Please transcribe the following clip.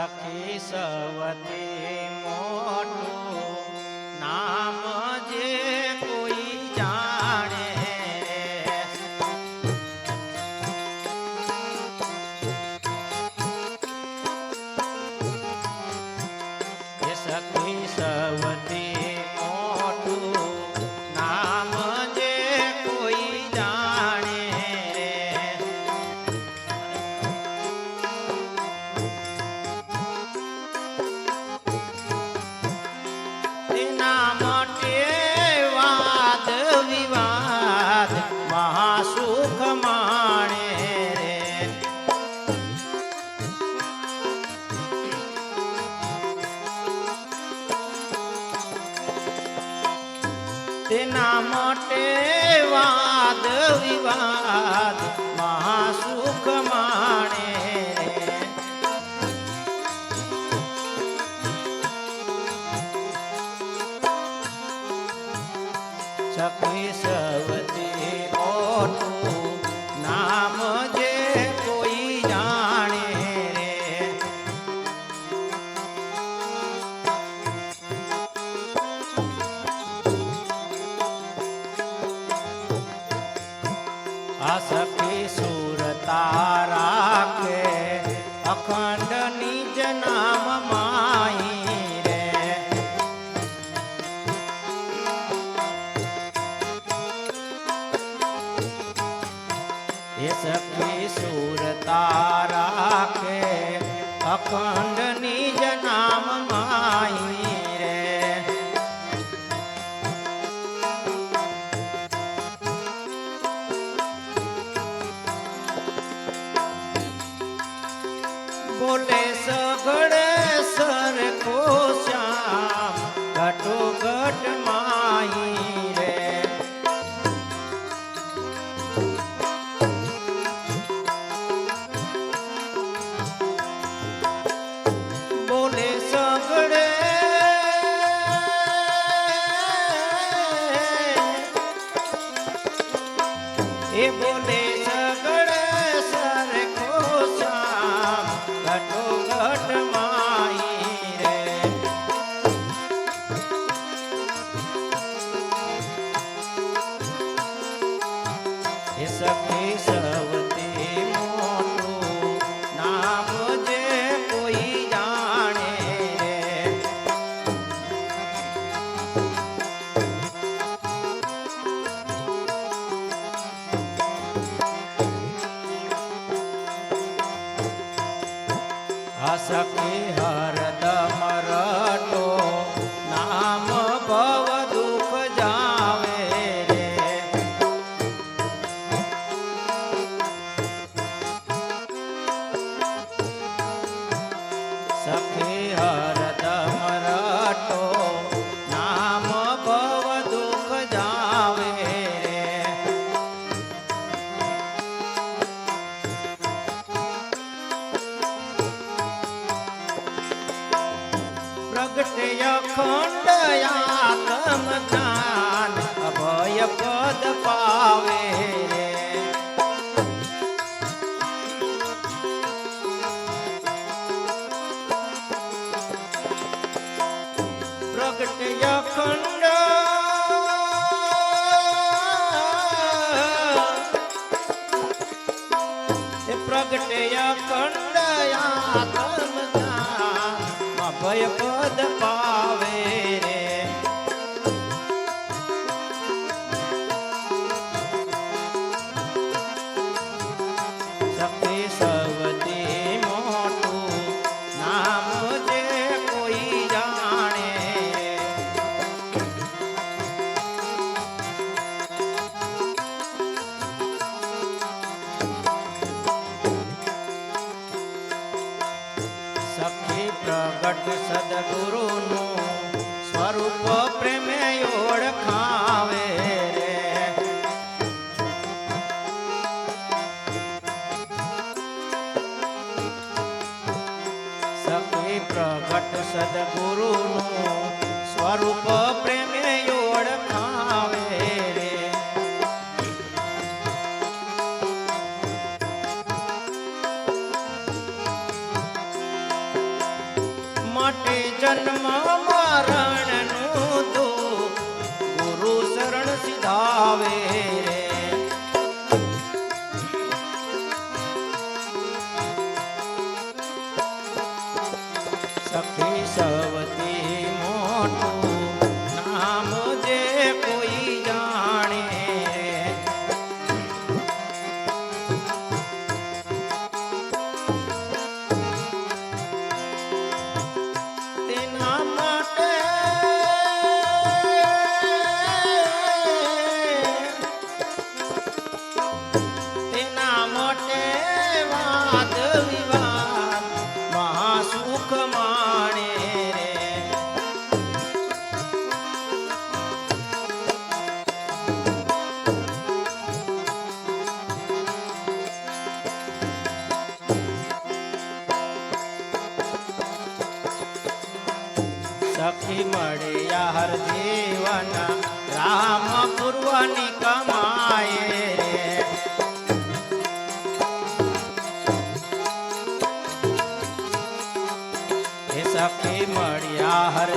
સખી સવતી વિવાદ મહાસુખમાં ખંડની જનામ માઈ રે. બોલે સગળ ઘાટમાં પ્રગટે અખંડ આત્મજ્ઞાન અભય પદ પાવે. પ્રગટે અખંડ પ્રગટે અખંડ સદગુરુનું સ્વરૂપ પ્રેમે ઓળખાવે રે. માટે જન્મ મરણનું તું ગુરુ શરણ સિધાવે નથી મળ્યા હર જીવના. રામ પૂર્વની કમાયે સખી મળ્યા હર